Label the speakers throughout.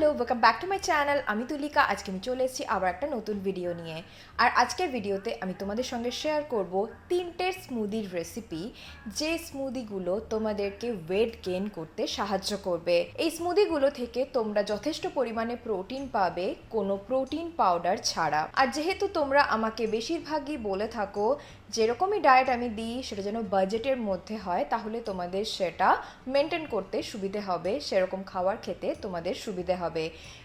Speaker 1: Hello welcome back to my channel আমি তুলিকা। আজকে আমি চলে এসেছি আবার একটা নতুন ভিডিও নিয়ে। আর আজকের ভিডিওতে আমি তোমাদের সঙ্গে শেয়ার করব তিনটে স্মুদির রেসিপি যে স্মুদিগুলো তোমাদেরকে ওয়েট গেন করতে সাহায্য করবে। এই স্মুদিগুলো থেকে তোমরা যথেষ্ট পরিমাণে প্রোটিন পাবে, কোনো প্রোটিন পাউডার ছাড়া। আর যেহেতু তোমরা আমাকে বেশিরভাগই বলে থাকো, যেরকমই ডায়েট আমি দিই, সেটা যেন বাজেটের মধ্যে হয়, তাহলে তোমাদের সেটা মেনটেন করতে সুবিধে হবে। সেরকম খাবার খেতে তোমাদের সুবিধে হবে।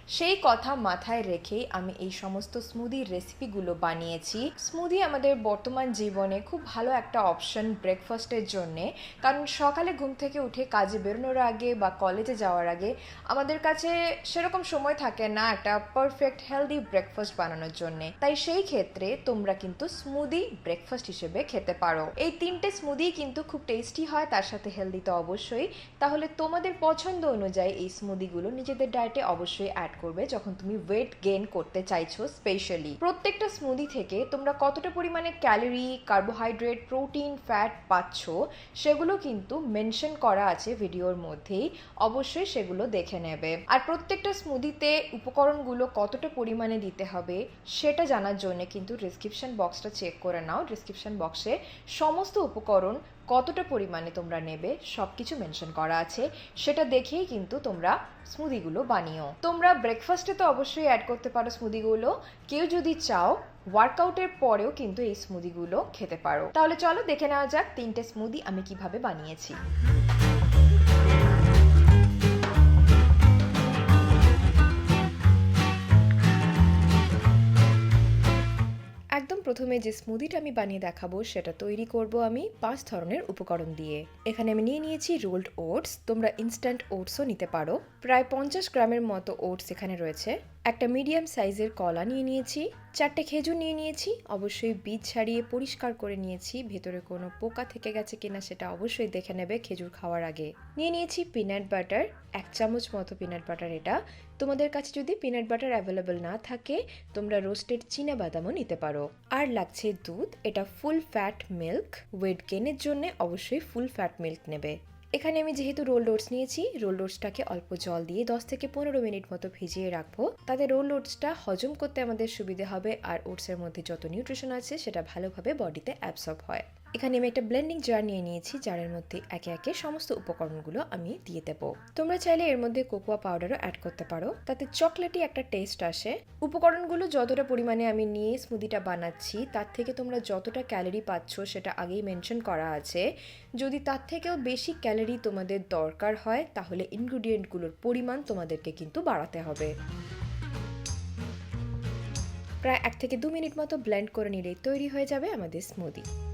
Speaker 1: সেই কথা মাথায় রেখেই আমি এই সমস্ত স্মুদির রেসিপিগুলো বানিয়েছি। স্মুদি আমাদের বর্তমান জীবনে খুব ভালো একটা অপশন ব্রেকফাস্টের জন্যে। কারণ সকালে ঘুম থেকে উঠে কাজে বেরোনোর আগে বা কলেজে যাওয়ার আগে আমাদের কাছে সেরকম সময় থাকে না একটা পারফেক্ট হেলদি ব্রেকফাস্ট বানানোর জন্যে। তাই সেই ক্ষেত্রে তোমরা কিন্তু স্মুদি ব্রেকফাস্ট হিসেবে খেতে পারো। এই তিনটে স্মুদি কিন্তু খুব টেস্টি হয়, তার সাথে হেলদি তো অবশ্যই। তাহলে তোমাদের পছন্দ অনুযায়ী এই স্মুদিগুলো নিজেদের ডায়েটে অবশ্যই অ্যাড করবে যখন তুমি ওয়েট গেইন করতে চাইছো স্পেশালি প্রত্যেকটা স্মুদি থেকে তোমরা কতটা পরিমাণে ক্যালোরি কার্বোহাইড্রেট প্রোটিন ফ্যাট পাচ্ছ, সেগুলো কিন্তু মেনশন করা আছে ভিডিওর মধ্যেই। অবশ্যই সেগুলো দেখে নেবে। আর প্রত্যেকটা স্মুদিতে উপকরণগুলো কতটা পরিমাণে দিতে হবে, সেটা জানার জন্য কিন্তু ডিসক্রিপশন বক্সটা চেক করে নাও। ডিসক্রিপশন বক্সে সমস্ত উপকরণ কতটা পরিমাণে তোমরা নেবে সব কিছু মেনশন করা আছে। সেটা দেখেই কিন্তু তোমরা স্মুদিগুলো বানিও। তোমরা ব্রেকফাস্টে তো অবশ্যই অ্যাড করতে পারো স্মুদিগুলো। কেউ যদি চাও ওয়ার্কআউটের পরেও কিন্তু এই স্মুদিগুলো খেতে পারো। তাহলে চলো দেখে নেওয়া যাক তিনটে স্মুদি আমি কীভাবে বানিয়েছি। প্রথমে যে স্মুদিটা আমি বানিয়ে দেখাবো, সেটা তৈরি করব আমি পাঁচ ধরনের উপকরণ দিয়ে। এখানে আমি নিয়ে নিয়েছি রোল্ড ওটস, তোমরা ইনস্ট্যান্ট ওটসও নিতে পারো। প্রায় পঞ্চাশ গ্রামের মতো ওটস এখানে রয়েছে। একটা মিডিয়াম সাইজের কলা নিয়ে নিয়েছি, চারটে খেজুর নিয়ে নিয়েছি, অবশ্যই বীজ ছাড়িয়ে পরিষ্কার করে নিয়েছি, ভেতরে কোনো পোকা থেকে গেছে কিনা সেটা অবশ্যই দেখে নেবে খেজুর খাওয়ার আগে। নিয়ে নিয়েছি পিনাট বাটার এক চামচ মতো পিনাট বাটার এটা। তোমাদের কাছে যদি পিনাট বাটার অ্যাভেলেবল না থাকে, তোমরা রোস্টেড চীনা বাদামও নিতে পারো। আর লাগছে দুধ, এটা ফুল ফ্যাট মিল্ক ওয়েট গেনের জন্য অবশ্যই ফুল ফ্যাট মিল্ক নেবে। এখানে আমি যেহেতু রোল ওটস নিয়েছি রোল ওটসটাকে অল্প জল দিয়ে দশ থেকে পনেরো মিনিট মতো ভিজিয়ে রাখব। তাতে রোল ওটসটা হজম করতে আমাদের সুবিধে হবে আর ওটসের মধ্যে যত নিউট্রিশন আছে, সেটা ভালোভাবে বডিতে অ্যাবসর্ব হয়। এখানে আমি একটা ব্লেন্ডিং জার নিয়ে নিয়েছি, জারের মধ্যে একে একে সমস্ত উপকরণগুলো আমি দিয়ে দেবো। তোমরা চাইলে এর মধ্যে কোকোয়া পাউডারও অ্যাড করতে পারো। তাতে চকলেটই একটা টেস্ট আসে। উপকরণগুলো যতটা পরিমাণে আমি নিয়ে স্মুদিটা বানাচ্ছি, তার থেকে তোমরা যতটা ক্যালোরি পাচ্ছ সেটা আগেই মেনশন করা আছে। যদি তার থেকেও বেশি ক্যালোরি তোমাদের দরকার হয়, তাহলে ইনগ্রিডিয়েন্টগুলোর পরিমাণ তোমাদেরকে কিন্তু বাড়াতে হবে। প্রায় এক থেকে দু মিনিট মতো ব্লেন্ড করে নিলেই তৈরি হয়ে যাবে আমাদের স্মুদি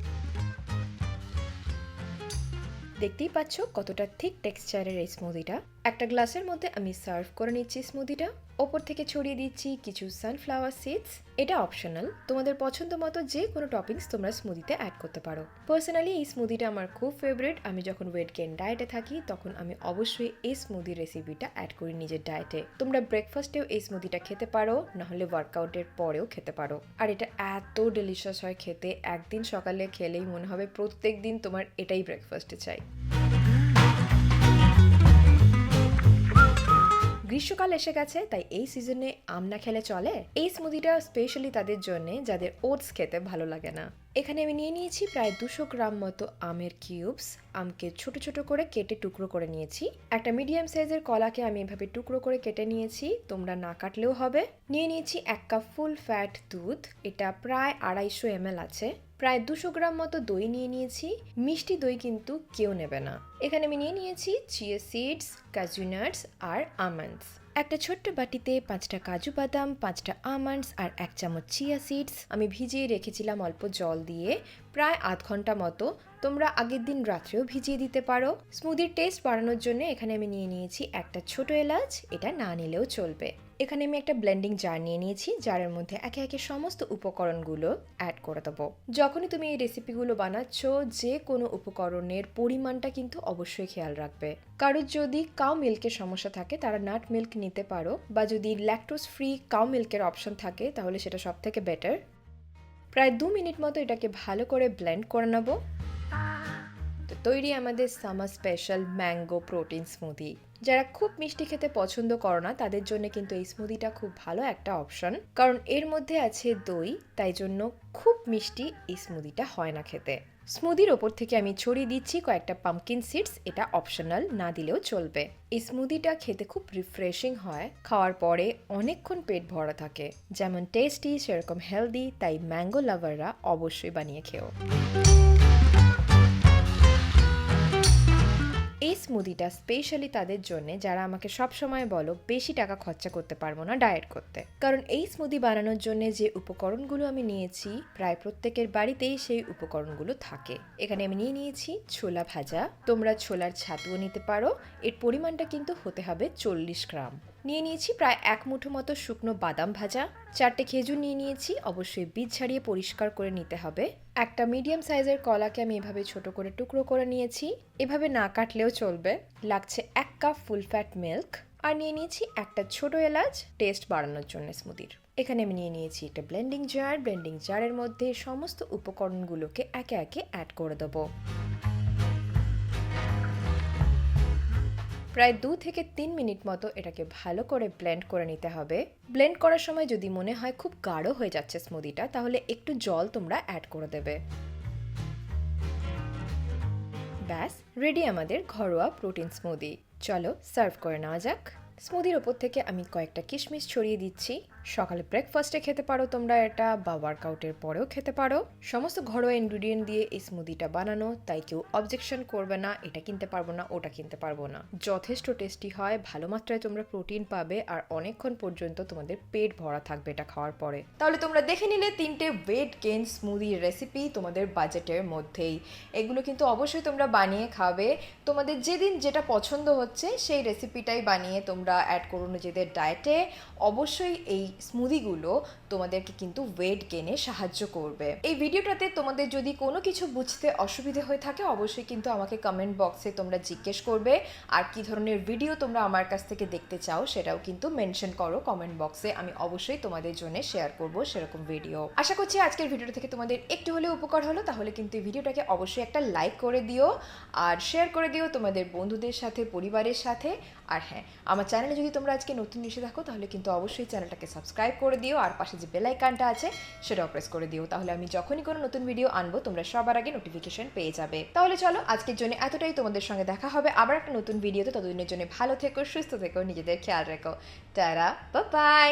Speaker 1: দেখতেই পাচ্ছ কতটা ঠিক টেক্সচারের এই স্মুদিটা একটা গ্লাসের মধ্যে আমি সার্ভ করে নিচ্ছি স্মুদিটা। ওপর থেকে ছড়িয়ে দিচ্ছি কিছু সানফ্লাওয়ার সিডস এটা অপশনাল তোমাদের পছন্দ মতো যে কোনো টপিংস তোমরা স্মুদিতে অ্যাড করতে পারো। পার্সোনালি এই স্মুদিটা আমার খুব ফেভারিট আমি যখন ওয়েট গেন ডায়েটে থাকি, তখন আমি অবশ্যই এই স্মুদি রেসিপিটা অ্যাড করি নিজের ডায়েটে তোমরা ব্রেকফাস্টেও এই স্মুদিটা খেতে পারো, নাহলে ওয়ার্কআউটের পরেও খেতে পারো। আর এটা এত ডেলিশিয়াস হয় খেতে। একদিন সকালে খেলেই মনে হবে প্রত্যেক দিন তোমার এটাই ব্রেকফাস্টে চাই। গ্রীষ্মকাল এসে গেছে, তাই এই সিজনে আম না খেলে চলে। এই স্মুদিটা স্পেশালি তাদের জন্যে, যাদের ওটস খেতে ভালো লাগে না। এখানে আমি নিয়ে নিয়েছি প্রায় দুশো গ্রাম মতো আমের কিউবস আমকে ছোট ছোট করে কেটে টুকরো করে নিয়েছি। একটা মিডিয়াম সাইজের কলাকে আমি এভাবে টুকরো করে কেটে নিয়েছি। তোমরা না কাটলেও হবে। নিয়ে নিয়েছি এক কাপ ফুল ফ্যাট দুধ। এটা প্রায় আড়াইশো এম আছে। প্রায় দুশো গ্রাম মতো দই নিয়ে নিয়েছি। মিষ্টি দই কিন্তু কেউ নেবে না। এখানে আমি নিয়ে নিয়েছি চিয়া সিডস কাজু নাটস আর আমন্ডস একটা ছোট্ট বাটিতে পাঁচটা কাজু বাদাম, পাঁচটা আমন্ডস আর এক চামচ চিয়া সিডস আমি ভিজিয়ে রেখেছিলাম অল্প জল দিয়ে। প্রায় আধ ঘণ্টা মতো তোমরা আগের দিন রাত্রেও ভিজিয়ে দিতে পারো। স্মুদির টেস্ট বাড়ানোর জন্য এখানে আমি নিয়ে নিয়েছি একটা ছোট এলাচ। এটা না নিলেও চলবে। এখানে আমি একটা ব্লেন্ডিং জার নিয়ে নিয়েছি জারের মধ্যে একে একে সমস্ত উপকরণগুলো অ্যাড করে দেবো। যখনই তুমি এই রেসিপিগুলো বানাচ্ছ, যে কোনো উপকরণের পরিমাণটা কিন্তু অবশ্যই খেয়াল রাখবে। কারোর যদি কাউ মিল্কের সমস্যা থাকে, তারা নাট মিল্ক নিতে পারো, বা যদি ল্যাকটোজ ফ্রি কাউ মিল্কের অপশন থাকে, তাহলে সেটা সব থেকে বেটার প্রায় দু মিনিট মতো এটাকে ভালো করে ব্লেন্ড করে নেব। তো তৈরি আমাদের summer special mango protein smoothie যারা খুব মিষ্টি খেতে পছন্দ করো না, তাদের জন্য কিন্তু এই স্মুদিটা খুব ভালো একটা অপশন কারণ এর মধ্যে আছে দই, তাই জন্য খুব মিষ্টি এই স্মুদিটা হয় না খেতে। স্মুদির ওপর থেকে আমি ছড়িয়ে দিচ্ছি কয়েকটা পাম্পকিন সিডস এটা অপশনাল না দিলেও চলবে। এই স্মুদিটা খেতে খুব রিফ্রেশিং হয়, খাওয়ার পরে অনেকক্ষণ পেট ভরা থাকে। যেমন টেস্টি সেরকম হেলদি তাই ম্যাঙ্গো লাভাররা অবশ্যই বানিয়ে খেও। এই স্মুদিটা স্পেশালি তাদের জন্য যারা আমাকে সব সময় বলো, বেশি টাকা খরচা করতে পারব না ডায়েট করতে। কারণ এই স্মুদি বানানোর জন্য যে উপকরণগুলো আমি নিয়েছি, প্রায় প্রত্যেকের বাড়িতেই সেই উপকরণগুলো থাকে। এখানে আমি নিয়ে নিয়েছি ছোলা ভাজা। তোমরা ছোলার ছাতুও নিতে পারো। এর পরিমাণটা কিন্তু হতে হবে চল্লিশ গ্রাম। নিয়ে নিয়েছি প্রায় এক মুঠো মতো শুকনো বাদাম ভাজা। চারটে খেজুর নিয়ে নিয়েছি, অবশ্যই বীজ ছাড়িয়ে পরিষ্কার করে নিতে হবে। একটা মিডিয়াম সাইজের কলাকে আমি এভাবে ছোট করে টুকরো করে নিয়েছি। এভাবে না কাটলেও চলবে। লাগছে এক কাপ ফুল ফ্যাট মিল্ক আর নিয়ে নিয়েছি একটা ছোট এলাচ টেস্ট বাড়ানোর জন্য স্মুদির এখানে আমি নিয়ে নিয়েছি একটা ব্লেন্ডিং জার ব্লেন্ডিং জারের মধ্যে সমস্ত উপকরণগুলোকে একে একে অ্যাড করে দেবো। প্রায় দু থেকে তিন মিনিট মতো এটাকে ভালো করে ব্লেন্ড করে নিতে হবে। ব্লেন্ড করার সময় যদি মনে হয় খুব গাঢ় হয়ে যাচ্ছে স্মুদিটা তাহলে একটু জল তোমরা অ্যাড করে দেবে। ব্যাস রেডি আমাদের ঘরোয়া প্রোটিন স্মুদি চলো সার্ভ করে নেওয়া যাক। স্মুদির ওপর থেকে আমি কয়েকটা কিশমিশ ছড়িয়ে দিচ্ছি। সকালে ব্রেকফাস্টে খেতে পারো তোমরা এটা, বা ওয়ার্কআউটের পরেও খেতে পারো। সমস্ত ঘরোয়া ইনগ্রিডিয়েন্ট দিয়ে এই স্মুদিটা বানানো, তাই কেউ অবজেকশন করবে না, এটা কিনতে পারব না, ওটা কিনতে পারব না। যথেষ্ট টেস্টি হয়, ভালো মাত্রায় তোমরা প্রোটিন পাবে, আর অনেকক্ষণ পর্যন্ত তোমাদের পেট ভরা থাকবে এটা খাওয়ার পরে। তাহলে তোমরা দেখে নিলে তিনটে ওয়েট গেইন স্মুদি রেসিপি তোমাদের বাজেটের মধ্যেই। এগুলো কিন্তু অবশ্যই তোমরা বানিয়ে খাবে। তোমাদের যেদিন যেটা পছন্দ হচ্ছে, সেই রেসিপিটাই বানিয়ে তোমরা অ্যাড করো নিজেদের ডায়েটে অবশ্যই এই স্মুদিগুলো তোমাদেরকে কিন্তু ওয়েট গেনে সাহায্য করবে। এই ভিডিওটাতে তোমাদের যদি কোনো কিছু বুঝতে অসুবিধে হয়ে থাকে, অবশ্যই কিন্তু আমাকে কমেন্ট বক্সে তোমরা জিজ্ঞেস করবে। আর কি ধরনের ভিডিও তোমরা আমার কাছ থেকে দেখতে চাও, সেটাও কিন্তু মেনশন করো কমেন্ট বক্সে আমি অবশ্যই তোমাদের জন্য শেয়ার করব সেরকম ভিডিও আশা করছি আজকের ভিডিওটা থেকে তোমাদের একটু হলেও উপকার হলো। তাহলে কিন্তু এই ভিডিওটাকে অবশ্যই একটা লাইক করে দিও। আর শেয়ার করে দিও তোমাদের বন্ধুদের সাথে, পরিবারের সাথে। আর হ্যাঁ আমার চ্যানেলে যদি তোমরা আজকে নতুন এসে থাকো, তাহলে কিন্তু অবশ্যই চ্যানেলটাকে সাবস্ক্রাইব করে দিও। আর পাশে যে বেল আইকনটা আছে, সেটাও প্রেস করে দিও। তাহলে আমি যখনই কোনো নতুন ভিডিও আনব, তোমরা সবার আগে নোটিফিকেশন পেয়ে যাবে। তাহলে চলো, আজকের জন্য এতটাই। তোমাদের সঙ্গে দেখা হবে আবার একটা নতুন ভিডিওতে ততদিনের জন্য ভালো থেকো, সুস্থ থেকো, নিজেদের খেয়াল রেখো। টারা বাই